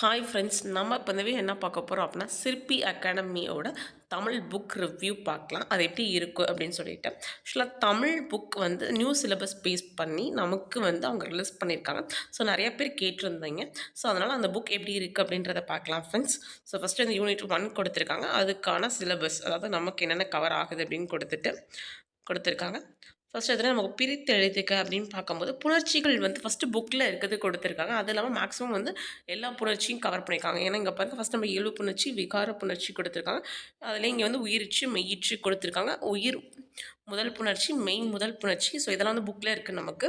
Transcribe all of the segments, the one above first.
Hi friends நம்ம இப்போ இந்த என்ன பார்க்க போகிறோம் அப்படின்னா சிற்பி அகாடமியோட தமிழ் புக் ரிவ்யூ பார்க்கலாம். அது எப்படி இருக்கும் அப்படின்னு சொல்லிட்டு. ஆக்சுவலாக தமிழ் புக் வந்து நியூ சிலபஸ் பேஸ் பண்ணி நமக்கு வந்து அவங்க ரிலீஸ் பண்ணியிருக்காங்க. ஸோ நிறைய பேர் கேட்டிருந்தீங்க. ஸோ அதனால் அந்த புக் எப்படி இருக்குது அப்படின்றத பார்க்கலாம் ஃப்ரெண்ட்ஸ் ஸோ ஃபஸ்ட்டு இந்த யூனிட் ஒன் கொடுத்துருக்காங்க. அதுக்கான சிலபஸ் அதாவது நமக்கு என்னென்ன கவர் ஆகுது அப்படின்னு கொடுத்துட்டு கொடுத்துருக்காங்க. ஃபஸ்ட் அதில் நமக்கு பிரித்து எழுதிக்க அப்படின்னு பார்க்கும்போது புணர்ச்சிகள் வந்து ஃபஸ்ட்டு புக்கில் இருக்கிறது கொடுத்துருக்காங்க. அது இல்லாமல் மேக்ஸிமம் வந்து எல்லா புணர்ச்சியும் கவர் பண்ணியிருக்காங்க. ஏன்னா இங்கே பாருங்கள் ஃபஸ்ட் நம்ம இயல்பு புணர்ச்சி விகார புணர்ச்சி கொடுத்துருக்காங்க. அதில் இங்கே வந்து உயிரிச்சு மெய்யிச்சு கொடுத்துருக்காங்க. உயிர் முதல் புணர்ச்சி மெய் முதல் புணர்ச்சி. ஸோ இதெல்லாம் வந்து புக்கில் இருக்குது நமக்கு.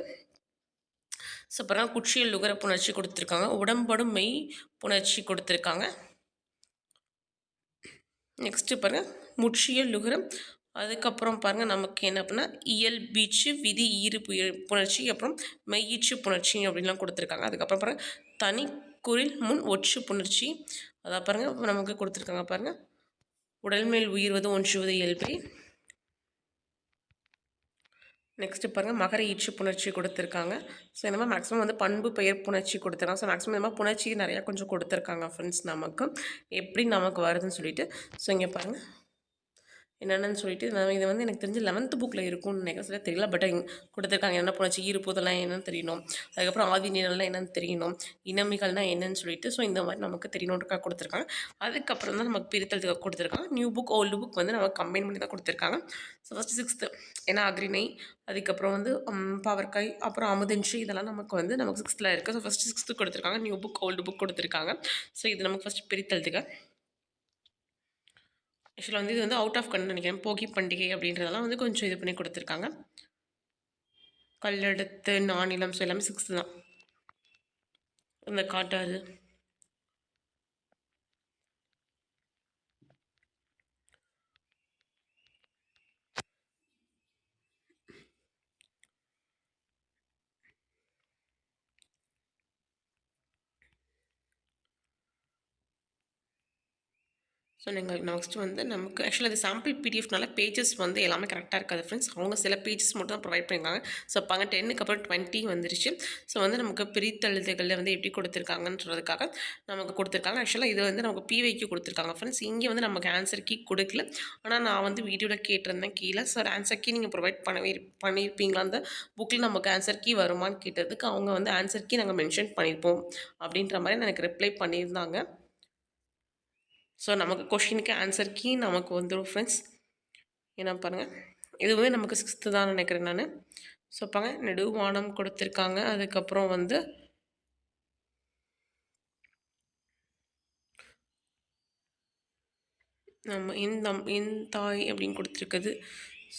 ஸோ அப்புறம் குற்றியல் நுகர புணர்ச்சி கொடுத்துருக்காங்க. உடம்படும் மெய் புணர்ச்சி கொடுத்துருக்காங்க. நெக்ஸ்ட்டு பாருங்கள் முற்றிய லுகரம் அதுக்கப்புறம் பாருங்கள் நமக்கு என்ன அப்படின்னா இயல் பீச்சு விதி ஈறு புணர்ச்சி அப்புறம் மெய்யீச்சு புணர்ச்சி அப்படின்லாம் கொடுத்துருக்காங்க. அதுக்கப்புறம் பாருங்கள் தனி குரில் முன் ஒற்று புணர்ச்சி. அதான் பாருங்கள் நமக்கு கொடுத்துருக்காங்க பாருங்கள் உடல் மேல் உயிர்வது ஒன்றுவது இயல்பை. நெக்ஸ்ட்டு பாருங்கள் மகர ஈச்சு புணர்ச்சி கொடுத்துருக்காங்க. ஸோ இந்த மாதிரி மேக்ஸிமம் வந்து பண்பு பெயர் புணர்ச்சி கொடுத்துருக்காங்க. ஸோ மேக்ஸிமம் இந்த மாதிரி புணர்ச்சி நிறையா கொஞ்சம் கொடுத்துருக்காங்க ஃப்ரெண்ட்ஸ் நமக்கு. எப்படி நமக்கு வருதுன்னு சொல்லிட்டு. ஸோ இங்கே பாருங்கள் என்னென்னு சொல்லிட்டு நான் இது வந்து எனக்கு தெரிஞ்சு லெவன்த்து புக்கில் இருக்கும்னு நினைக்கிறேன். சரியா தெரியல பட் கொடுத்துருக்காங்க. என்ன புணர்ச்சி ஈர்ப்புதெல்லாம் என்னென்னு தெரியணும். அதுக்கப்புறம் ஆதி நிழல்லாம் என்னென்னு தெரியணும். இனமிகள்னால் என்னன்னு சொல்லிட்டு ஸோ இந்த மாதிரி நமக்கு தெரியணுன்றக்காக கொடுத்துருக்காங்க. அதுக்கப்புறம் தான் நமக்கு பிரித்தலுக்கு கொடுத்துருக்காங்க. நியூ புக் ஓல்டு புக் வந்து நமக்கு கம்பைன் பண்ணி தான் கொடுத்துருக்காங்க. ஸோ ஃபஸ்ட்டு சிக்ஸ்த்து ஏன்னா அக்ரிணை அதுக்கப்புறம் வந்து பவர்காய் அப்புறம் அமுதன்ஷி இதெல்லாம் நமக்கு வந்து நமக்கு சிக்ஸ்த்தில் இருக்குது ஸோ ஃபஸ்ட்டு சிக்ஸ்த்து கொடுத்துருக்காங்க. நியூ புக் ஓல்டு புக் கொடுத்துருக்காங்க. ஸோ இது நமக்கு ஃபஸ்ட்டு பிரித்தெழுதுக ஆக்சுவலாக வந்து இது வந்து அவுட் ஆஃப் கண்ட் நினைக்கிறேன். போகி பண்டிகை அப்படின்றதெல்லாம் வந்து கொஞ்சம் இது பண்ணி கொடுத்துருக்காங்க. கல்லெடுத்து நானிலம் ஸோ எல்லாமே சிக்ஸ்த்து தான். இந்த காட்டாறு. ஸோ நீங்கள் நெக்ஸ்ட் வந்து நமக்கு ஆக்சுவலாக அது சாம்பிள் பிடிஎஃப்னால பேஜஸ் வந்து எல்லாமே கரெக்டாக இருக்காது ஃப்ரெண்ட்ஸ் அவங்க சில பேஜஸ் மட்டும் தான் ப்ரொவைட் பண்ணியிருக்காங்க. ஸோ இப்போ டென்னுக்கு அப்புறம் டுவெண்ட்டி வந்துருச்சு. ஸோ வந்து நமக்கு பிரித்தழுதுகளில் வந்து எப்படி கொடுத்துருக்காங்கன்றதுக்காக நமக்கு கொடுத்துருக்காங்க. ஆக்சுவலாக இது வந்து நமக்கு பிவைக்கு கொடுத்துருக்காங்க ஃப்ரெண்ட்ஸ் இங்கே வந்து நமக்கு ஆன்சர் கீ கொடுக்கல. ஆனால் நான் வந்து வீடியோவில் கேட்டிருந்தேன் கீழே. சார் ஆன்சர் கீ நீங்கள் ப்ரொவைட் பண்ணவே பண்ணியிருப்பீங்களா அந்த புக்கில் நமக்கு ஆன்சர் கீ வருமான்னு கேட்டதுக்கு அவங்க வந்து ஆன்சர் கீ நாங்கள் மென்ஷன் பண்ணியிருப்போம் அப்படின்ற மாதிரி எனக்கு ரிப்ளை பண்ணியிருந்தாங்க. ஸோ நமக்கு கொஷினுக்கு ஆன்சர் கீ நமக்கு வந்துடும் ஃப்ரெண்ட்ஸ் என்ன பாருங்கள் இதுவுமே நமக்கு சிக்ஸ்த்து தான் நினைக்கிறேன் நான். ஸோ பாங்க நெடுவானம் கொடுத்துருக்காங்க. அதுக்கப்புறம் வந்து நம்ம இந்த இன் தாய் அப்படின்னு கொடுத்துருக்குது.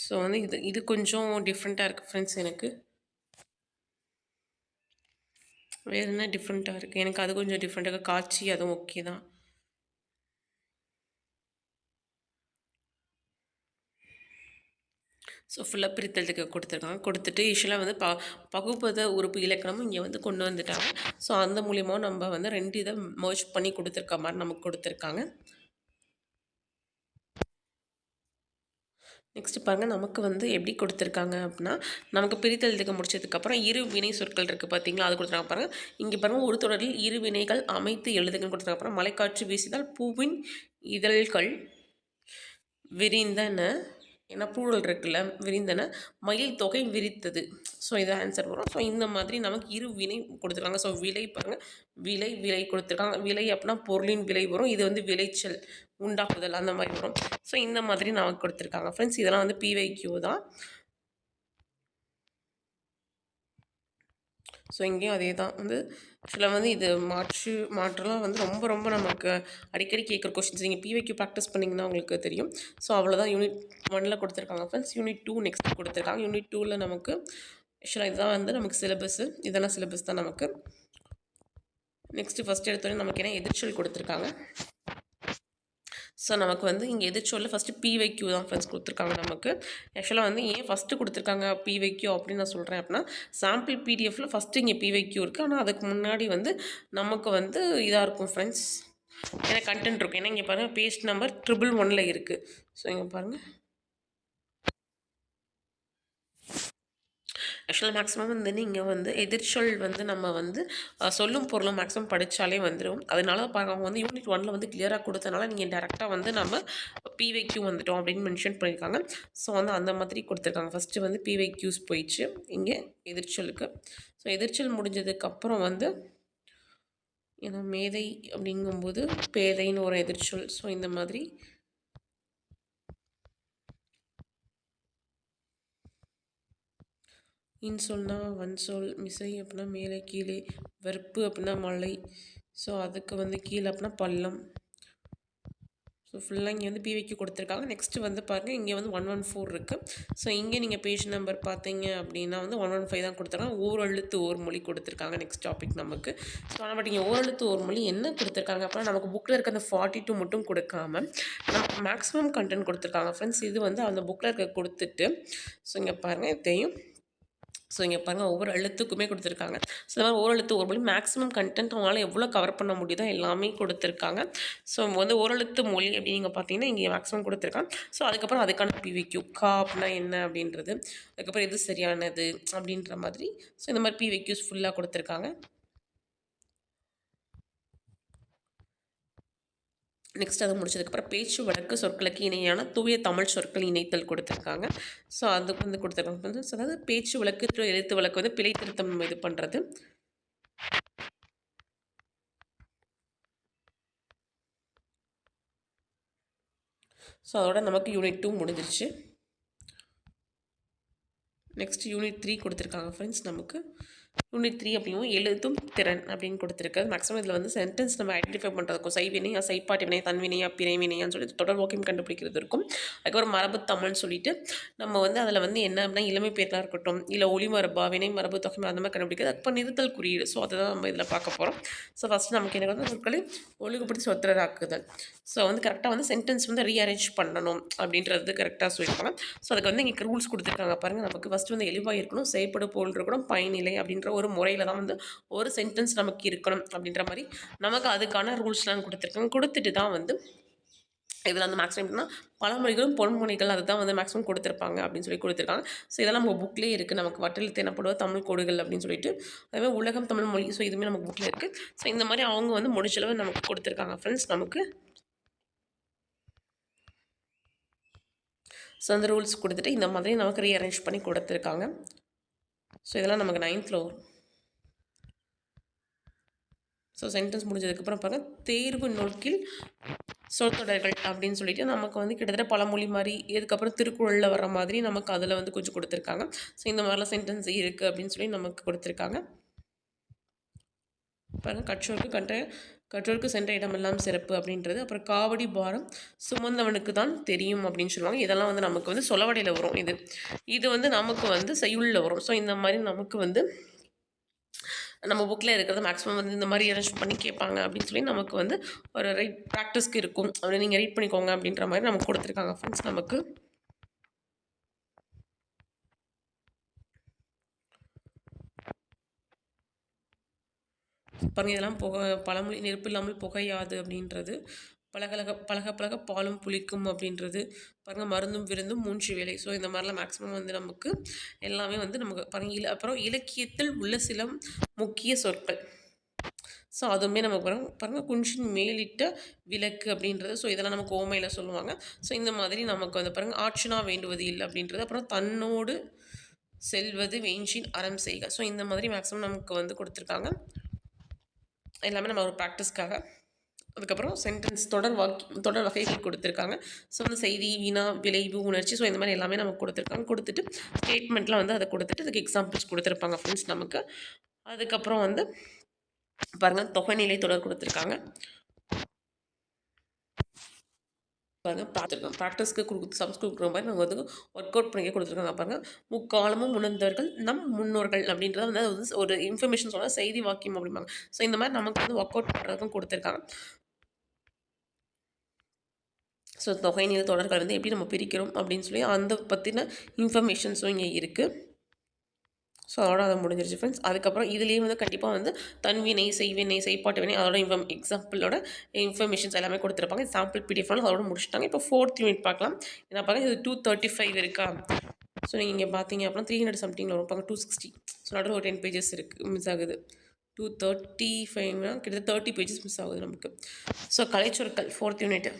ஸோ வந்து இது இது கொஞ்சம் டிஃப்ரெண்ட்டாக இருக்குது ஃப்ரெண்ட்ஸ் எனக்கு. வேறு என்ன டிஃப்ரெண்ட்டாக இருக்குது எனக்கு அது கொஞ்சம் டிஃப்ரெண்ட்டாக காட்சி அதுவும் ஓகே தான். ஸோ ஃபுல்லாக பிரித்தெழுதுக்கு கொடுத்துருக்காங்க. கொடுத்துட்டு யூஸ்வலாக வந்து ப பகுப்பத உறுப்பு இலக்கணமும் இங்கே வந்து கொண்டு வந்துட்டாங்க. ஸோ அந்த மூலிமா நம்ம வந்து ரெண்டு இதை மர்ஜ் பண்ணி கொடுத்துருக்க மாதிரி நமக்கு கொடுத்துருக்காங்க. நெக்ஸ்ட் பாருங்கள் நமக்கு வந்து எப்படி கொடுத்துருக்காங்க அப்படின்னா நமக்கு பிரித்தெழுதுக்க முடிச்சதுக்கப்புறம் இரு வினை சொற்கள் இருக்குது பார்த்தீங்களா அது கொடுத்துருக்காங்க பாருங்கள் இங்கே பாருங்கள் ஒரு தொடரில் இரு வினைகள் அமைத்து எழுதுங்கன்னு கொடுத்துருக்காங்க. அப்புறம் மலைக்காற்று வீசினால் பூவின் இதழ்கள் விரிந்தன. ஏன்னா பூழல் இருக்குல்ல விரிந்தன மயில் தொகை விரித்தது. ஸோ இது ஆன்சர் வரும். ஸோ இந்த மாதிரி நமக்கு இரு வினை கொடுத்துருக்காங்க. ஸோ விலை பாருங்கள் விலை விலை கொடுத்துருக்காங்க. விலை அப்படின்னா பொருளின் விலை வரும். இது வந்து விளைச்சல் உண்டாக்குதல் அந்த மாதிரி வரும். ஸோ இந்த மாதிரி நமக்கு கொடுத்துருக்காங்க. ஃப்ரெண்ட்ஸ் இதெல்லாம் வந்து பிவைக்யூ தான். ஸோ இங்கேயும் அதே தான் வந்து ஆக்சுவலாக வந்து இது மாற்று மாற்றலாம் வந்து ரொம்ப ரொம்ப நமக்கு அடிக்கடி கேட்குற கொஷின்ஸ் நீங்கள் பிவைக்கு ப்ராக்டிஸ் பண்ணிங்கன்னா உங்களுக்கு தெரியும். ஸோ அவ்வளோதான் யூனிட் ஒனில் கொடுத்துருக்காங்க ஃப்ரெண்ட்ஸ் யூனிட் டூ நெக்ஸ்ட் கொடுத்துருக்காங்க. யூனிட் டூவில் நமக்கு ஆக்சுவலாக இதுதான் வந்து நமக்கு சிலபஸ்ஸு இதெல்லாம் சிலபஸ் தான் நமக்கு. நெக்ஸ்ட்டு ஃபஸ்ட் எடுத்தோடனே நமக்கு என்ன எதிர்ச்சொல் கொடுத்துருக்காங்க. ஸோ நமக்கு வந்து இங்கே எதிர்ச்சொல்ல ஃபஸ்ட்டு பிவைக்யூ தான் ஃப்ரெண்ட்ஸ் கொடுத்துருக்காங்க நமக்கு. ஆக்சுவலாக வந்து ஏன் ஃபஸ்ட்டு கொடுத்துருக்காங்க பிவைக்யூ அப்படின்னு நான் சொல்கிறேன் அப்படின்னா சாம்பிள் பிடிஎஃப்பில் ஃபஸ்ட்டு இங்கே பிவைக்யூ இருக்குது ஆனால் அதுக்கு முன்னாடி வந்து நமக்கு வந்து இதாக இருக்கும் ஃப்ரெண்ட்ஸ் ஏன்னா கண்டென்ட் இருக்கும். ஏன்னா இங்கே பாருங்கள் பேஜ் நம்பர் ட்ரிபிள் ஒனில் இருக்குது ஸோ இங்கே பாருங்கள் ஆக்சுவலாக மேக்ஸிமம் வந்து நீங்கள் வந்து எதிர்ச்சொல் வந்து நம்ம வந்து சொல்லும் பொருளும் மேக்ஸிமம் படித்தாலே வந்துடும் அதனால பாருங்க அவங்க வந்து யூனிட் ஒனில் வந்து கிளியராக கொடுத்தனால நீங்கள் டேரெக்டாக வந்து நம்ம பிவைக்யூ வந்துட்டோம் அப்படின்னு மென்ஷன் பண்ணியிருக்காங்க ஸோ வந்து அந்த மாதிரி கொடுத்துருக்காங்க. ஃபஸ்ட்டு வந்து பிவைக்யூஸ் போயிடுச்சு. இங்கே எதிர்ச்சொலுக்கு ஸோ எதிர்ச்சொல் முடிஞ்சதுக்கப்புறம் வந்து ஏன்னா மேதை அப்படிங்கும்போது பேதைன்னு ஒரு எதிர்ச்சொல் ஸோ இந்த மாதிரி இன்சொல்னா வன்சொல் மிசை அப்படின்னா மேலே கீழே வெறுப்பு அப்படின்னா மலை. ஸோ அதுக்கு வந்து கீழே அப்படின்னா பள்ளம். ஸோ ஃபுல்லாக இங்கே வந்து பிவிக்கு கொடுத்துருக்காங்க. நெக்ஸ்ட்டு வந்து பாருங்கள் இங்கே வந்து ஒன் ஒன் ஃபோர் இருக்குது ஸோ இங்கே நீங்கள் பேஜ் நம்பர் பார்த்தீங்க அப்படின்னா வந்து ஒன் ஒன் ஃபைவ் தான் கொடுத்துருக்காங்க. ஓரெழுத்து ஓர் மொழி கொடுத்துருக்காங்க நெக்ஸ்ட் டாபிக் நமக்கு. ஸோ ஆனால் பட் இங்கே ஓரெழுத்து ஓர் மொழி என்ன கொடுத்துருக்காங்க அப்படின்னா நமக்கு புக்கில் இருக்க அந்த ஃபார்ட்டி டூ மட்டும் கொடுக்காம நமக்கு மேக்ஸிமம் கண்டென்ட் கொடுத்துருக்காங்க. ஃப்ரெண்ட்ஸ் இது வந்து அந்த புக்கில் இருக்க கொடுத்துட்டு ஸோ இங்கே பாருங்கள் இதையும் ஸோ இங்கே பாருங்கள் ஒவ்வொரு எழுத்துக்குமே கொடுத்துருக்காங்க. ஸோ இந்த மாதிரி ஓரெழுத்து ஒரு மொழி மேக்ஸிமம் கண்டென்ட் அவங்களால எவ்வளோ கவர் பண்ண முடியுதோ எல்லாமே கொடுத்துருக்காங்க. ஸோ வந்து ஓரெழுத்து மொழி அப்படின்னு நீங்கள் பார்த்தீங்கன்னா இங்கே மேக்ஸிமம் கொடுத்துருக்காங்க. ஸோ அதுக்கப்புறம் அதுக்கான பிவிக்யூ கா அப்படின்னா என்ன அப்படின்றது அதுக்கப்புறம் எது சரியானது அப்படின்ற மாதிரி. ஸோ இந்த மாதிரி பிவிக்யூஸ் ஃபுல்லாக கொடுத்துருக்காங்க. நெக்ஸ்ட் அது முடிச்சதுக்கப்புறம் பேச்சு வழக்கு சொற்களுக்கு இணையான தூய தமிழ் சொற்கள் இணைத்தல் கொடுத்துருக்காங்க. ஸோ அதுக்கு வந்து கொடுத்துருக்காங்க. வந்து அதாவது பேச்சு வழக்கு எழுத்து வழக்கு வந்து பிழை திருத்தம் இது பண்ணுறது ஸோ அதோட நமக்கு யூனிட் டூ முடிஞ்சிருச்சு. நெக்ஸ்ட் யூனிட் த்ரீ கொடுத்துருக்காங்க ஃப்ரெண்ட்ஸ் நமக்கு. யூனிட் த்ரீ அப்படியும் எழுதும் திறன் அப்படின்னு கொடுத்துருக்கு. மேக்ஸிமம் இதில் வந்து சென்டென்ஸ் நம்ம ஐடென்டிஃபை பண்ணுறதுக்கும் சைவினையா சைப்பாட்டி வினை தன்வினையா பிணைவினையான்னு சொல்லிட்டு தொடர் ஓக்கியம் கண்டுபிடிக்கிறது இருக்கும். அதுக்கப்புறம் மரபு தமிழ்னு சொல்லிட்டு நம்ம வந்து அதில் வந்து என்ன அப்படின்னா இளமை பேர்களாக இருக்கட்டும் இல்லை ஒளி மரபா வினை மரபு தொகை அந்த மாதிரி கண்டுபிடிக்கிறது. அதுக்கப்புறம் நிறுத்தல் குறியீடு. ஸோ அதை தான் நம்ம இதில் பார்க்க போகிறோம் ஸோ ஃபஸ்ட்டு நமக்கு என்ன வந்து சொற்களை ஒழுங்குபடுத்தி சொற்றராக்குதல் ஸோ வந்து கரெக்டாக வந்து சென்டென்ஸ் வந்து ரீஅரேஞ்ச் பண்ணணும் அப்படின்றது கரெக்டாக சொல்லியிருக்காங்க ஸோ அதுக்கு வந்து இங்கே ரூல்ஸ் கொடுத்துருக்காங்க பாருங்கள் நமக்கு ஃபஸ்ட்டு வந்து எளிவாக இருக்கணும் செயற்படு போல் இருக்கணும் பயனிலை அப்படின்ற ஒரு முறையில் தான் வந்து ஒரு சென்டென்ஸ் நமக்கு இருக்கணும் அப்படின்ற மாதிரி நமக்கு அதுக்கான ரூல்ஸ்லாம் கொடுத்துருக்காங்க. கொடுத்துட்டு தான் வந்து இதில் வந்து மேக்ஸிமம் எப்படின்னா பழமொழிகளும் பொன்மொழிகள் அதுதான் வந்து மேக்ஸிமம் கொடுத்துருப்பாங்க அப்படின்னு சொல்லி கொடுத்துருக்காங்க. ஸோ இதெல்லாம் நம்ம புக்லேயே இருக்குது நமக்கு வட்டல் தேனப்படுவ தமிழ் கோடுகள் அப்படின்னு சொல்லிட்டு. அதே உலகம் தமிழ் மொழி ஸோ இதுவுமே நமக்கு புக்கில் இருக்குது ஸோ இந்த மாதிரி அவங்க வந்து முடிச்சளவு நமக்கு கொடுத்துருக்காங்க ஃப்ரெண்ட்ஸ் நமக்கு ஸோ அந்த ரூல்ஸ் கொடுத்துட்டு இந்த மாதிரி நமக்கு ரீஅரேஞ்ச் பண்ணி கொடுத்துருக்காங்க. ஸோ இதெல்லாம் நமக்கு நைன்த்தில் வரும். ஸோ சென்டென்ஸ் முடிஞ்சதுக்கப்புறம் பாருங்கள் தேர்வு நோக்கில் சொற்தொடர்கள் அப்படின்னு சொல்லிட்டு நமக்கு வந்து கிட்டத்தட்ட பழமொழி மாதிரி இதுக்கப்புறம் திருக்குறளில் வர மாதிரி நமக்கு அதில் வந்து கொஞ்சம் கொடுத்துருக்காங்க. ஸோ இந்த மாதிரிலாம் சென்டென்ஸ் இருக்குது அப்படின்னு சொல்லி நமக்கு கொடுத்துருக்காங்க. பாருங்கள் கற்றோருக்கு கன்ற கற்றோருக்கு சென்ற இடமெல்லாம் சிறப்பு அப்படின்றது. அப்புறம் காவடி பாரம் சுமந்தவனுக்கு தான் தெரியும் அப்படின்னு சொல்லுவாங்க. இதெல்லாம் வந்து நமக்கு வந்து சொலவடையில் வரும் இது. இது வந்து நமக்கு வந்து செய்யுளில் வரும். ஸோ இந்த மாதிரி நமக்கு வந்து நம்ம புக்கில் இருக்கிறது மேக்ஸிமம் வந்து இந்த மாதிரி அரேஞ்ச் பண்ணி கேட்பாங்க அப்படின்னு சொல்லி நமக்கு வந்து ஒரு ரைட் ப்ராக்டிஸ்க்கு இருக்கும். அப்படின்னு நீங்கள் ரீட் பண்ணிக்கோங்க அப்படின்ற மாதிரி நமக்கு கொடுத்துருக்காங்க ஃப்ரெண்ட்ஸ் நமக்கு பாருங்கள் இதெல்லாம் புகை பழமொழி நெருப்பு இல்லாமல் புகையாது அப்படின்றது. பழகலக பழக பழக பாலும் புளிக்கும் அப்படின்றது. பாருங்கள் மருந்தும் விருந்தும் மூன்று வேலை ஸோ இந்த மாதிரிலாம் மேக்ஸிமம் வந்து நமக்கு எல்லாமே வந்து நமக்கு பாருங்க இல அப்புறம் இலக்கியத்தில் உள்ள சில முக்கிய சொற்கள். ஸோ அதுவுமே நமக்கு பாருங்க பாருங்கள் குன்ஷின் மேலிட்ட விளக்கு அப்படின்றது. ஸோ இதெல்லாம் நமக்கு ஓமையில் சொல்லுவாங்க. ஸோ இந்த மாதிரி நமக்கு வந்து பாருங்கள் ஆட்சினா வேண்டுவது இல்லை அப்படின்றது. அப்புறம் தன்னோடு செல்வது வேஞ்சின் அறம் செய்க. ஸோ இந்த மாதிரி மேக்ஸிமம் நமக்கு வந்து கொடுத்துருக்காங்க. எல்லாமே நம்ம ஒரு ப்ராக்டிஸ்க்காக அதுக்கப்புறம் சென்டென்ஸ் தொடர் வாக்கி தொடர் வகைகள் கொடுத்துருக்காங்க. ஸோ வந்து செய்தி வீணா விளைவு உணர்ச்சி ஸோ இந்த மாதிரி எல்லாமே நமக்கு கொடுத்துருக்காங்க. கொடுத்துட்டு ஸ்டேட்மெண்ட்லாம் வந்து அதை கொடுத்துட்டு அதுக்கு எக்ஸாம்பிள்ஸ் கொடுத்துருப்பாங்க ஃப்ரெண்ட்ஸ் நமக்கு. அதுக்கப்புறம் வந்து பாருங்கள் தொகைநிலை தொடர் கொடுத்துருக்காங்க. பாருங்கள் பார்த்துருக்கோம் ப்ராக்டிஸ்க்கு கொடுத்து சம்ஸ் கொடுக்குற மாதிரி நாங்கள் வந்து ஒர்க் அவுட் பண்ணி கொடுத்துருக்காங்க பாருங்கள் முக்காலமும் உணர்ந்தவர்கள் நம் முன்னோர்கள் அப்படின்றத வந்து அது வந்து ஒரு இன்ஃபர்மேஷன் சொன்னால் செய்தி வாக்கியம் அப்படிம்பாங்க. ஸோ இந்த மாதிரி நமக்கு வந்து ஒர்க் அவுட் பண்ணுறதுக்கும் கொடுத்துருக்காங்க. ஸோ தொகை நில தொடர்கள் வந்து எப்படி நம்ம பிரிக்கிறோம் அப்படின்னு சொல்லி அந்த பற்றின இன்ஃபர்மேஷன்ஸும் இங்கே இருக்குது ஸோ அதோட அது முடிஞ்சிருச்சு ஃப்ரெண்ட்ஸ் அதுக்கப்புறம் இதுலேயே வந்து கண்டிப்பாக வந்து தன்வினை செய்வினை செய்ப்பாட்டு வினை அதோட இன்ஃபார்ம் எக்ஸாம்பிளோட இன்ஃபர்மேஷன்ஸ் எல்லாமே கொடுத்துருப்பாங்க. சாம்பிள் பிடிஎஃப்னாலும் அதோட முடிச்சிட்டாங்க. இப்போ ஃபோர்த் யூனிட் பார்க்கலாம். என்ன பார்க்க இது டூ தேர்ட்டி ஃபைவ் இருக்கா? ஸோ நீங்கள் இங்கே பார்த்தீங்க அப்படின்னா த்ரீ ஹண்ட்ரட் சம்திங்கில் வரும். பாருங்க டூ சிக்ஸ்டி ஸோ நடுவில் ஒரு டென் பேஜஸ் இருக்குது மிஸ் ஆகுது. டூ தேர்ட்டி ஃபைவ்னா கிட்டத்தட்ட தேர்ட்டி பேஜஸ் மிஸ் ஆகுது நமக்கு. ஸோ கலைச்சொற்கள் ஃபோர்த் யூனிட்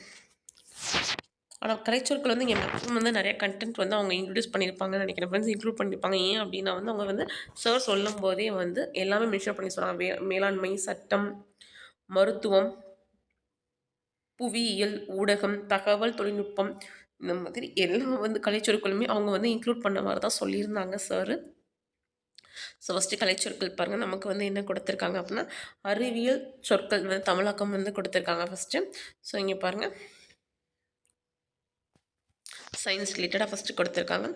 ஆனால் கலைச்சொற்கள் வந்து இங்கே மேக்ஸிமம் வந்து நிறைய கண்டென்ட் வந்து அவங்க இன்ட்ரடியூஸ் பண்ணியிருப்பாங்கன்னு நினைக்கிறேன். ஃப்ரெண்ட்ஸ் இன்க்ளூட் பண்ணியிருப்பாங்க. ஏன் அப்படின்னா வந்து அவங்க வந்து சார் சொல்லும் போதே வந்து எல்லாமே மென்ஷன் பண்ணி சொன்னாங்க வே மேலாண்மை சட்டம் மருத்துவம் புவியியல் ஊடகம் தகவல் தொழில்நுட்பம் இந்த மாதிரி எல்லாம் வந்து கலைச்சொற்களுமே அவங்க வந்து இன்க்ளூட் பண்ண மாதிரி தான் சொல்லியிருந்தாங்க சார் ஸோ ஃபஸ்ட்டு கலைச்சொற்கள் பாருங்கள் நமக்கு வந்து என்ன கொடுத்துருக்காங்க அப்படின்னா அறிவியல் சொற்கள் வந்து தமிழாக்கம் வந்து கொடுத்துருக்காங்க ஃபஸ்ட்டு ஸோ இங்கே பாருங்கள் சயின்ஸ் ரிலேட்டடாக ஃபஸ்ட்டு கொடுத்துருக்காங்க.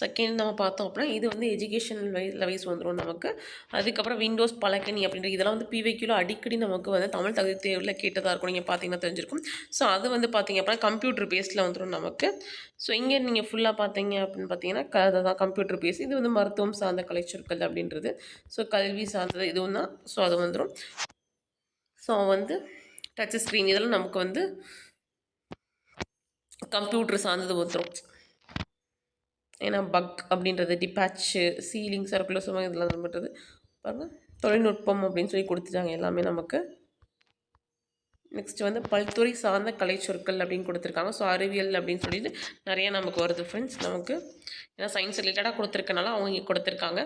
செகண்ட் நம்ம பார்த்தோம் அப்படின்னா இது வந்து எஜுகேஷன் வைஸில் வைஸ் வந்துடும் நமக்கு. அதுக்கப்புறம் விண்டோஸ் பழக்கணி அப்படின்ற இதெல்லாம் வந்து பிவைக்கியூவில் அடிக்கடி நமக்கு வந்து தமிழ் தகுதி தேர்வில் கேட்டதாக இருக்கும். நீங்கள் பார்த்தீங்கன்னா தெரிஞ்சிருக்கும். ஸோ அது வந்து பார்த்தீங்க அப்படின்னா கம்ப்யூட்டர் பேஸில் வந்துடும் நமக்கு. ஸோ இங்கே நீங்கள் ஃபுல்லாக பார்த்தீங்க அப்படின்னு பார்த்தீங்கன்னா க அதுதான் கம்ப்யூட்டர் பேஸ் இது வந்து மருத்துவம் சார்ந்த கலைச்சொற்கள் அப்படின்றது. ஸோ கல்வி சார்ந்தது இதுவும் தான். ஸோ அது வந்துடும் ஸோ வந்து டச் ஸ்க்ரீன் இதெல்லாம் நமக்கு வந்து கம்ப்யூட்டர் சார்ந்தது ஒத்துரும் ஏன்னா பக் அப்படின்றது டிபேச்சு சீலிங் சர்க்குலர் சும்மா இதெல்லாம் பண்ணுறது பாருங்கள் தொழில்நுட்பம் அப்படின்னு சொல்லி கொடுத்துட்டாங்க எல்லாமே நமக்கு. நெக்ஸ்ட் வந்து பல்துறை சார்ந்த கலை சொற்கள் அப்படின்னு கொடுத்துருக்காங்க. ஸோ அறிவியல் அப்படின்னு சொல்லிட்டு நிறைய நமக்கு வருது ஃப்ரெண்ட்ஸ் நமக்கு ஏன்னா சயின்ஸ் ரிலேட்டடாக கொடுத்துருக்கனால அவங்க கொடுத்துருக்காங்க.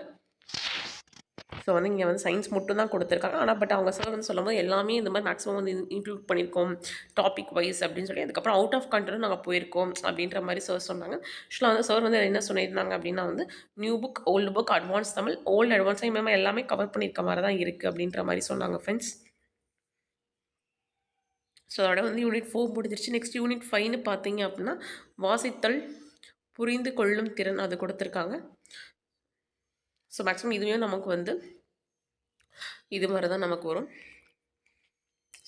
ஸோ வந்து இங்கே வந்து சயின்ஸ் மட்டும் தான் கொடுத்துருக்காங்க. ஆனால் பட் அவங்க சார் வந்து சொல்லும்போது எல்லாமே இந்த மாதிரி மேக்ஸிமம் வந்து இன்க்ளூட் பண்ணியிருக்கோம் டாபிக் வைஸ் அப்படின்னு சொல்லி அதுக்கப்புறம் அவுட் ஆஃப் கண்ட்ரிலும் நாங்கள் போயிருக்கோம் அப்படின்ற மாதிரி சார் சொன்னாங்க. ஆக்சுவலாக வந்து சார் வந்து என்ன சொல்லியிருந்தாங்க அப்படின்னா வந்து new book old book advance Tamil old advance இனிமேல் எல்லாமே கவர் பண்ணியிருக்க மாதிரி தான் இருக்குது அப்படின்ற மாதிரி சொன்னாங்க ஃப்ரெண்ட்ஸ் ஸோ அதோட வந்து யூனிட் ஃபோர் முடிஞ்சிருச்சு. நெக்ஸ்ட் யூனிட் ஃபைவ்னு பார்த்தீங்க அப்படின்னா வாசித்தல் புரிந்து கொள்ளும் திறன் அது கொடுத்துருக்காங்க. ஸோ மேக்ஸிமம் இதுவே நமக்கு வந்து இது மாதிரி தான் நமக்கு வரும்.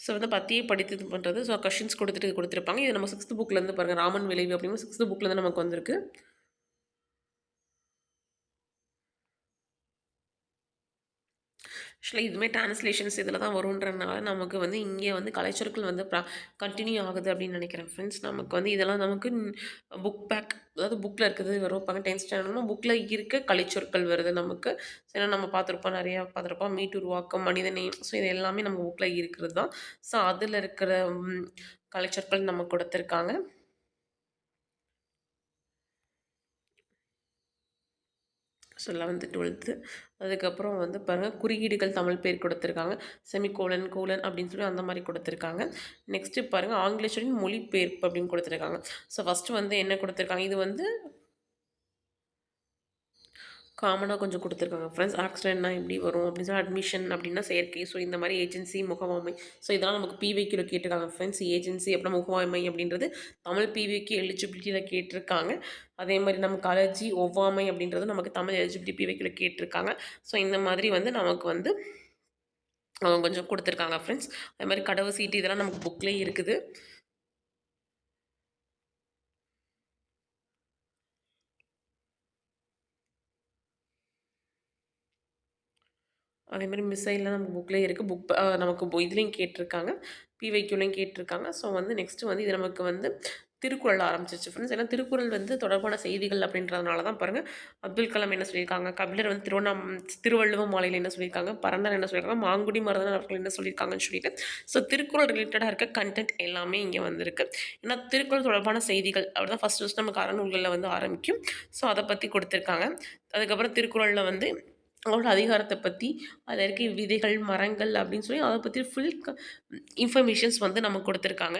ஸோ வந்து பற்றியே படித்து இது பண்ணுறது ஸோ கொஷின்ஸ் கொடுத்துட்டு கொடுத்துருப்பாங்க. இது நம்ம சிக்ஸ்த் புக்லேருந்து பாருங்கள் ராமன் விளைவு அப்படின்னு சிக்ஸ்த் புக்லேருந்து நமக்கு வந்திருக்கு. ஆக்சுவலாக இதுவுமே டிரான்ஸ்லேஷன்ஸ் இதில் தான் வரும்ன்றனால நமக்கு வந்து இங்கே வந்து கலைச்சொற்கள் வந்து ப்ரா கண்டினியூ ஆகுது அப்படின்னு நினைக்கிறேன் ஃப்ரெண்ட்ஸ் நமக்கு வந்து இதெல்லாம் நமக்கு புக் பேக் அதாவது புக்கில் இருக்கிறது வரும் இப்போ டென்த் ஸ்டாண்டர்ட்னா புக்கில் இருக்க கலைச்சொற்கள் வருது நமக்கு. ஏன்னா நம்ம பார்த்துருப்போம் நிறையா பார்த்துருப்போம் மீட் உருவாக்கம் மனிதநேயம் ஸோ இது எல்லாமே நம்ம புக்கில் இருக்கிறது தான். ஸோ அதில் இருக்கிற கலைச்சொற்கள் நம்ம கொடுத்துருக்காங்க. ஸோ லெவன்த்து டுவெல்த்து அதுக்கப்புறம் வந்து பாருங்கள் குறியீடுகள் தமிழ் பேர் கொடுத்துருக்காங்க. செமி கோலன் அப்படின்னு சொல்லி அந்த மாதிரி கொடுத்துருக்காங்க. நெக்ஸ்ட்டு பாருங்கள் ஆங்கிலேஷரின் மொழிபெயர்ப்பு அப்படின்னு கொடுத்துருக்காங்க. ஸோ ஃபஸ்ட்டு வந்து என்ன கொடுத்துருக்காங்க? இது வந்து காமனாக கொஞ்சம் கொடுத்துருக்காங்க. ஃப்ரெண்ட்ஸ் ஆக்சிடென்ட்னா எப்படி வரும்? அப்படின்னு சொல்லி அட்மிஷன் அப்படின்னா செயற்கை. ஸோ இந்த மாதிரி ஏஜென்சி முகவாமை. ஸோ இதெல்லாம் நமக்கு பிவிக்கில் கேட்டிருக்காங்க. ஃப்ரெண்ட்ஸ் ஏஜென்சி அப்புறம் முகவாமை அப்படின்றது தமிழ் பிவிக்கு எலிஜிபிலிட்டியில் கேட்டிருக்காங்க. அதே மாதிரி நமக்கு அலர்ஜி ஒவ்வாமை அப்படின்றது நமக்கு தமிழ் எலிஜிபிலிட்டி பிவிக்கில் கேட்டிருக்காங்க. ஸோ இந்த மாதிரி வந்து நமக்கு வந்து அவங்க கொஞ்சம் கொடுத்துருக்காங்க ஃப்ரெண்ட்ஸ் அதே மாதிரி கடவு சீட்டு இதெல்லாம் நமக்கு புக்லேயே இருக்குது. அதேமாதிரி மிசைல்லாம் நமக்கு புக்லேயே இருக்குது புக் நமக்கு இதுலேயும் கேட்டிருக்காங்க. பிவைக்யூலையும் கேட்டிருக்காங்க. ஸோ வந்து நெக்ஸ்ட்டு வந்து இது நமக்கு வந்து திருக்குறள் ஆரம்பிச்சிச்சு ஃப்ரெண்ட்ஸ் ஏன்னா திருக்குறள் வந்து தொடர்பான செய்திகள் அப்படின்றதுனால தான் பாருங்கள் அப்துல் கலாம் என்ன சொல்லியிருக்காங்க? கபிலர் வந்து திருவண்ணாம் திருவள்ளுவ மாலையில் என்ன சொல்லியிருக்காங்க? பரந்தன் என்ன சொல்லியிருக்காங்க? மாங்குடி மருதன் அவர்கள் என்ன சொல்லியிருக்காங்கன்னு சொல்லிட்டு. ஸோ திருக்குறள் ரிலேட்டடாக இருக்க கண்டென்ட் எல்லாமே இங்கே வந்திருக்கு. ஏன்னா திருக்குறள் தொடர்பான செய்திகள் அப்படி தான் ஃபஸ்ட் ஃபஸ்ட் நமக்கு அறநூல்களில் வந்து ஆரம்பிக்கும். ஸோ அதை பற்றி கொடுத்துருக்காங்க. அதுக்கப்புறம் திருக்குறளில் வந்து அவரோட அதிகாரத்தை பற்றி அதில் இருக்க விதைகள் மரங்கள் அப்படின்னு சொல்லி அதை பற்றி ஃபுல் இன்ஃபர்மேஷன்ஸ் வந்து நமக்கு கொடுத்துருக்காங்க.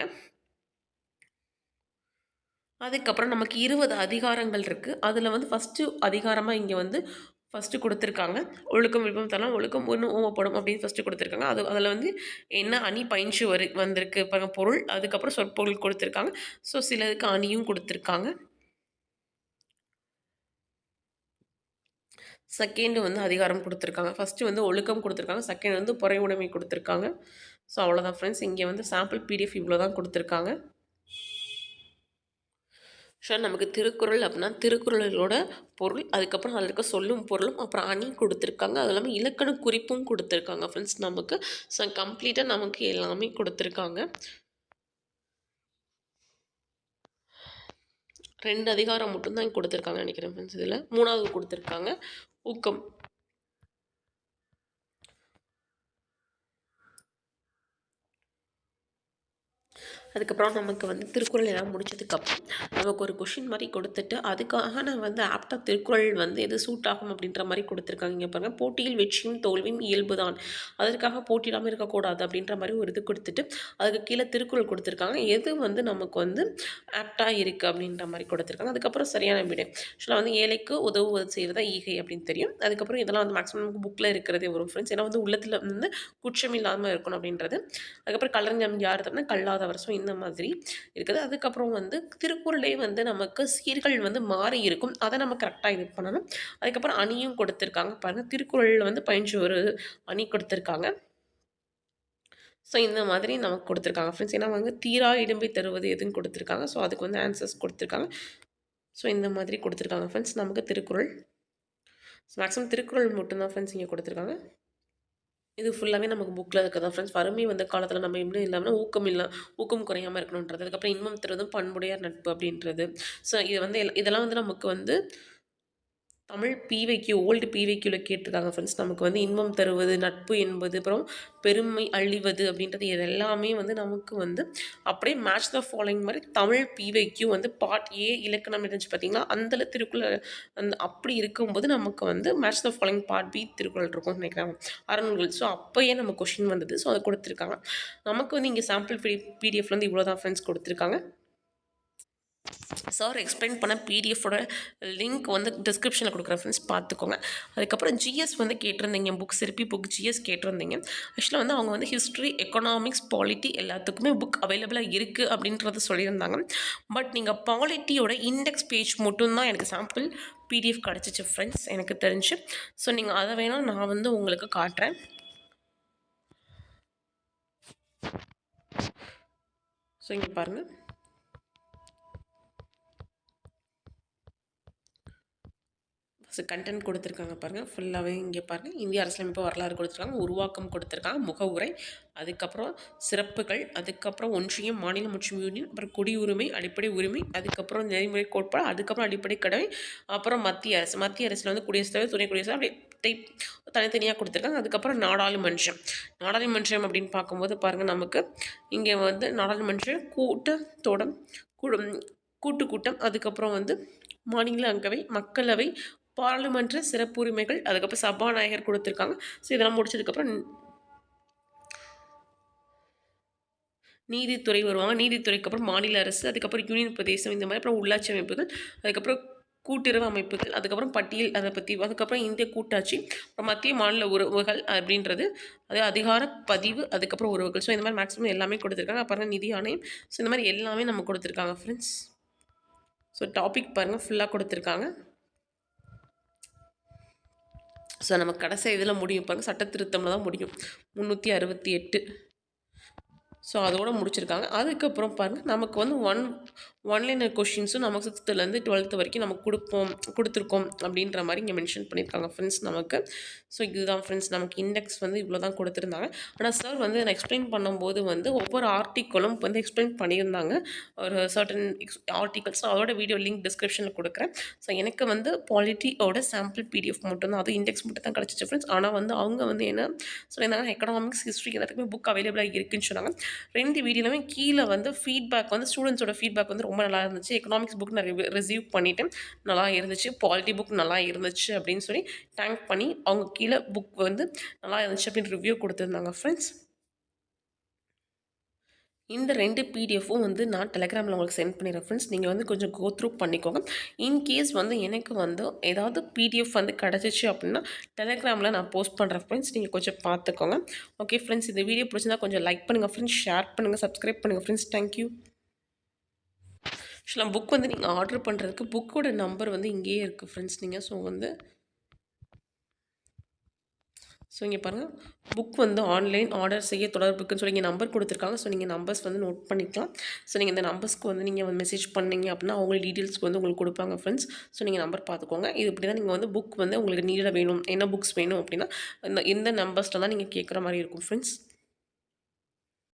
அதுக்கப்புறம் நமக்கு இருபது அதிகாரங்கள் இருக்குது அதில் வந்து ஃபஸ்ட்டு அதிகாரமாக இங்கே வந்து ஃபஸ்ட்டு கொடுத்துருக்காங்க. ஒழுக்கம் விருப்பம் தரலாம். ஒழுக்கம் ஒன்று ஓமப்படும் அப்படின்னு ஃபஸ்ட்டு கொடுத்துருக்காங்க. அது அதில் வந்து என்ன அணி பயிற்சி வரு வந்திருக்கு பொருள். அதுக்கப்புறம் சொற்பொருள் கொடுத்துருக்காங்க. ஸோ சிலதுக்கு அணியும் கொடுத்துருக்காங்க. செகண்டு வந்து அதிகாரம் கொடுத்துருக்காங்க. ஃபஸ்ட்டு வந்து ஒழுக்கம் கொடுத்துருக்காங்க. செகண்ட் வந்து பொறை உடைமை கொடுத்துருக்காங்க. ஸோ அவ்வளோதான் ஃப்ரெண்ட்ஸ் இங்கே வந்து சாம்பிள் பிடிஎஃப் இவ்வளோ தான் கொடுத்துருக்காங்க. சார் நமக்கு திருக்குறள் அப்படின்னா திருக்குறளோட பொருள் அதுக்கப்புறம் அதில் இருக்க சொல்லும் பொருளும் அப்புறம் அணி கொடுத்துருக்காங்க. அது இல்லாமல் இலக்கண குறிப்பும் கொடுத்துருக்காங்க ஃப்ரெண்ட்ஸ் நமக்கு ஸோ கம்ப்ளீட்டாக நமக்கு எல்லாமே கொடுத்துருக்காங்க. ரெண்டு அதிகாரம் மட்டும்தான் கொடுத்துருக்காங்க நினைக்கிறேன் ஃப்ரெண்ட்ஸ் இதில் மூணாவது கொடுத்துருக்காங்க. ஊக்கம். அதுக்கப்புறம் நமக்கு வந்து திருக்குறள் எல்லாம் முடிச்சதுக்கப்புறம் நமக்கு ஒரு கொஷின் மாதிரி கொடுத்துட்டு அதுக்காக நான் வந்து ஆப்டாக திருக்குறள் வந்து எது சூட் ஆகும் அப்படின்ற மாதிரி கொடுத்துருக்காங்க. இங்கே பாருங்கள் போட்டியில் வெற்றியும் தோல்வியும் இயல்பு தான் அதற்காக போட்டியிடாமல் இருக்கக்கூடாது அப்படின்ற மாதிரி ஒரு இது கொடுத்துட்டு அதுக்கு கீழே திருக்குறள் கொடுத்துருக்காங்க. எது வந்து நமக்கு வந்து ஆப்டாக இருக்குது அப்படின்ற மாதிரி கொடுத்துருக்காங்க. அதுக்கப்புறம் சரியான விடை. ஆக்சுவலாக வந்து ஏழைக்கு உதவுவது செய்வதா ஈகை அப்படின்னு தெரியும். அதுக்கப்புறம் இதெல்லாம் வந்து மேக்ஸிமம் நமக்கு புக்கில் இருக்கிறதே வரும் ஃப்ரெண்ட்ஸ் ஏன்னா வந்து உள்ளத்தில் வந்து குற்றம் இல்லாமல் இருக்கணும் அப்படின்றது. அதுக்கப்புறம் கலஞ்சம் யார் தரனா கல்லாதவர் ஸோ இந்த மாதிரி இருக்குது. அதுக்கப்புறம் வந்து திருக்குறளே வந்து நமக்கு சீர்கள் வந்து மாறி இருக்கும். அதை நம்ம கரெக்டாக இது பண்ணணும். அதுக்கப்புறம் அணியும் கொடுத்துருக்காங்க பாருங்கள் திருக்குறளில் வந்து பயின்று ஒரு அணி கொடுத்துருக்காங்க. ஸோ இந்த மாதிரி நமக்கு கொடுத்துருக்காங்க ஃப்ரெண்ட்ஸ் ஏன்னா வந்து தீரா இடும்பை தருவது எதுன்னு கொடுத்துருக்காங்க. ஸோ அதுக்கு வந்து ஆன்சர்ஸ் கொடுத்துருக்காங்க. ஸோ இந்த மாதிரி கொடுத்துருக்காங்க ஃப்ரெண்ட்ஸ் நமக்கு திருக்குறள். ஸோ மேக்ஸிமம் திருக்குறள் மட்டும்தான் ஃப்ரெண்ட்ஸ் இங்கே கொடுத்துருக்காங்க. இது ஃபுல்லாகவே நமக்கு புக்கில் இருக்குது தான் ஃப்ரெண்ட்ஸ் வறுமை வந்த காலத்தில் நம்ம எப்படி இல்லாமல் ஊக்கம் இல்லை ஊக்கம் குறையாமல் இருக்கணுன்றது அதுக்கப்புறம் இன்பம் தருவதும் பண்புடையார் நட்பு அப்படின்றது. ஸோ இது வந்து இதெல்லாம் வந்து நமக்கு வந்து தமிழ் பிவைக்கு ஓல்டு பிவைக்யூவில் கேட்டிருக்காங்க ஃப்ரெண்ட்ஸ் நமக்கு வந்து இன்பம் தருவது நட்பு என்பது அப்புறம் பெருமை அழிவது அப்படின்றது இது எல்லாமே வந்து நமக்கு வந்து அப்படியே மேட்ச் த ஃபாலோயிங் மாதிரி தமிழ் பிவைக்யூ வந்து பார்ட் ஏ இலக்கணம் இருந்துச்சு பார்த்தீங்கன்னா அந்த திருக்குறள் அந்த அப்படி இருக்கும்போது நமக்கு வந்து match the following part B Thirukkural இருக்கும்னு நினைக்கிறாங்க அறநூல்கள் ஸோ அப்போயே நம்ம கொஷின் வந்தது. ஸோ அதை கொடுத்துருக்காங்க. நமக்கு வந்து இங்கே சாம்பிள் பிடிஎஃப்லேருந்து இவ்வளோ தான் ஃப்ரெண்ட்ஸ் கொடுத்துருக்காங்க. சார் எக்ஸ்பிளைன் பண்ண பிடிஎஃபோட லிங்க் வந்து டிஸ்கிரிப்ஷனில் கொடுக்குறேன் ஃப்ரெண்ட்ஸ் பார்த்துக்கோங்க. அதுக்கப்புறம் ஜிஎஸ் வந்து கேட்டிருந்தீங்க புக் சிற்பி புக் ஜிஎஸ் கேட்டிருந்தீங்க. ஆக்சுவலாக வந்து அவங்க வந்து ஹிஸ்ட்ரி எக்கனாமிக்ஸ் பாலிட்டி எல்லாத்துக்குமே புக் அவைலபிளாக இருக்குது அப்படின்றத சொல்லியிருந்தாங்க. பட் நீங்கள் பாலிட்டியோட இண்டெக்ஸ் பேஜ் மட்டும்தான் எனக்கு சாம்பிள் பிடிஎஃப் கிடச்சிச்சு ஃப்ரெண்ட்ஸ் எனக்கு தெரிஞ்சு. ஸோ நீங்கள் அதை வேணால் நான் வந்து உங்களுக்கு காட்டுறேன். ஸோ இங்கே பாருங்கள் ஸோ கண்டென்ட் கொடுத்துருக்காங்க பாருங்கள் ஃபுல்லாகவே இங்கே பாருங்கள் இந்திய அரசியலமைப்பு வரலாறு கொடுத்துருக்காங்க. உருவாக்கம் கொடுத்துருக்காங்க. முகவுரை. அதுக்கப்புறம் சிறப்புகள். அதுக்கப்புறம் ஒன்றியம் மாநிலம் மற்றும் யூனியன். அப்புறம் குடியுரிமை அடிப்படை உரிமை. அதுக்கப்புறம் நெறிமுறை கோட்பாடு. அதுக்கப்புறம் அடிப்படை கடமை. அப்புறம் மத்திய அரசு. மத்திய அரசில் வந்து குடியரசுத் தலைவர் துணை குடியரசு அப்படி டைப் தனித்தனியாக கொடுத்துருக்காங்க. அதுக்கப்புறம் நாடாளுமன்றம். நாடாளுமன்றம் அப்படின்னு பார்க்கும்போது பாருங்கள் நமக்கு இங்கே வந்து நாடாளுமன்ற கூட்டத்தோட கூட்டு கூட்டம் அதுக்கப்புறம் வந்து மாநிலங்களவை மக்களவை பாராளுமன்ற சிறப்புரிமைகள் அதுக்கப்புறம் சபாநாயகர் கொடுத்துருக்காங்க. ஸோ இதெல்லாம் முடிச்சதுக்கப்புறம் நீதித்துறை வருவாங்க. நீதித்துறைக்கு அப்புறம் மாநில அரசு அதுக்கப்புறம் யூனியன் பிரதேசம் இந்த மாதிரி அப்புறம் உள்ளாட்சி அமைப்புகள் அதுக்கப்புறம் கூட்டுறவு அமைப்புகள் அதுக்கப்புறம் பட்டியல் அதை பற்றி அதுக்கப்புறம் இந்திய கூட்டாட்சி அப்புறம் மத்திய மாநில உறவுகள் அப்படின்றது அது அதிகார பதிவு அதுக்கப்புறம் உறவுகள். ஸோ இந்த மாதிரி மேக்ஸிமம் எல்லாமே கொடுத்துருக்காங்க. அப்புறம் நிதி ஆணையம். ஸோ இந்த மாதிரி எல்லாமே நம்ம கொடுத்துருக்காங்க ஃப்ரெண்ட்ஸ் ஸோ டாபிக் பாருங்கள் ஃபுல்லாக கொடுத்துருக்காங்க. ஸோ நம்ம கடைசி இதில் முடியும். பாருங்கள் சட்ட திருத்தமில் தான் முடியும். முந்நூற்றி அறுபத்தி எட்டு. ஸோ அதோடு முடிச்சிருக்காங்க. அதுக்கப்புறம் பாருங்கள் நமக்கு வந்து ஒன் ஒன்லைனர் கொஷின்ஸும் நமக்கு சிக்ஸ்த்துலேருந்து டுவெல்த்து வரைக்கும் நமக்கு கொடுப்போம் கொடுத்துருக்கோம் அப்படின்ற மாதிரி இங்கே மென்ஷன் பண்ணியிருக்காங்க ஃப்ரெண்ட்ஸ் நமக்கு. ஸோ இதுதான் ஃப்ரெண்ட்ஸ் நமக்கு இண்டெக்ஸ் வந்து இவ்வளோ தான் கொடுத்துருந்தாங்க. ஆனால் சார் வந்து நான் எக்ஸ்பிளைன் பண்ணும்போது வந்து ஒவ்வொரு ஆர்டிக்கலும் வந்து எக்ஸ்பிளைன் பண்ணியிருந்தாங்க. ஒரு சர்டன் ஆர்டிகல்ஸ் அதோட வீடியோ லிங்க் டிஸ்கிரிப்ஷனில் கொடுக்குறேன். ஸோ எனக்கு வந்து பாலிட்டியோட சாம்பிள் பிடிஎஃப் மட்டும்தான் அது இண்டெக்ஸ் மட்டும் தான் கிடச்சிச்சு ஃப்ரெண்ட்ஸ் ஆனால் வந்து அவங்க வந்து என்ன சொல்லியிருந்தாங்க எக்கனாமிக்ஸ் ஹிஸ்ட்ரி எல்லாத்துக்குமே புக் அவைலபிளாக இருக்குன்னு சொன்னாங்க. ரெண்டு வீடியோலுமே கீழே வந்து ஃபீட்பேக் வந்து ஸ்டூடெண்ட்ஸோட ஃபீட்பேக் வந்து ரொம்ப நல்லா இருந்துச்சு. எக்கனாமிக்ஸ் புக் நான் ரிசீவ் பண்ணிவிட்டேன் நல்லா இருந்துச்சு. பாலிட்டி புக் நல்லா இருந்துச்சு அப்படின்னு சொல்லி தேங்க் பண்ணி அவங்க கீழே புக் வந்து நல்லா இருந்துச்சு அப்படின்னு ரிவ்யூ கொடுத்துருந்தாங்க ஃப்ரெண்ட்ஸ் இந்த ரெண்டு பிடிஎஃப்பும் வந்து நான் டெலகிராமில் உங்களுக்கு சென்ட் பண்ணிடுறேன் ஃப்ரெண்ட்ஸ் நீங்கள் வந்து கொஞ்சம் கோ த்ரூ பண்ணிக்கோங்க. இன்கேஸ் வந்து எனக்கு வந்து ஏதாவது பிடிஎஃப் வந்து கிடச்சிச்சு அப்படின்னா டெலகிராமில் நான் போஸ்ட் பண்ணுறேன் ஃப்ரெண்ட்ஸ் நீங்கள் கொஞ்சம் பார்த்துக்கோங்க. ஓகே ஃப்ரெண்ட்ஸ் இந்த வீடியோ பிடிச்சிருந்தா கொஞ்சம் லைக் பண்ணுங்கள் ஃப்ரெண்ட்ஸ் ஷேர் பண்ணுங்கள் சப்ஸ்கிரைப் பண்ணுங்கள் ஃப்ரெண்ட்ஸ் தேங்க்யூ ஆக்சுவலாக புக் வந்து நீங்கள் ஆர்டர் பண்ணுறதுக்கு புக்கோட நம்பர் வந்து இங்கேயே இருக்குது ஃப்ரெண்ட்ஸ் நீங்கள் ஸோ வந்து ஸோ இங்கே பாருங்கள் புக் வந்து ஆன்லைன் ஆர்டர் செய்ய தொடர்புக்குன்னு சொல்லி இங்கே நம்பர் கொடுத்துருக்காங்க. ஸோ நீங்கள் நம்பர்ஸ் வந்து நோட் பண்ணிக்கலாம். ஸோ நீங்கள் இந்த நம்பர்ஸ்க்கு வந்து நீங்கள் வந்து மெசேஜ் பண்ணீங்க அப்படின்னா அவங்க டீட்டெயில்ஸ்க்கு வந்து உங்களுக்கு கொடுப்பாங்க ஃப்ரெண்ட்ஸ் ஸோ நீங்கள் நம்பர் பார்த்துக்கோங்க. இது இப்படி தான் நீங்கள் வந்து புக் வந்து உங்களுக்கு நீடாக வேணும். என்ன புக்ஸ் வேணும் அப்படின்னா இந்த இந்த நம்பர்ஸில் தான் நீங்கள் கேட்குற மாதிரி இருக்கும் ஃப்ரெண்ட்ஸ்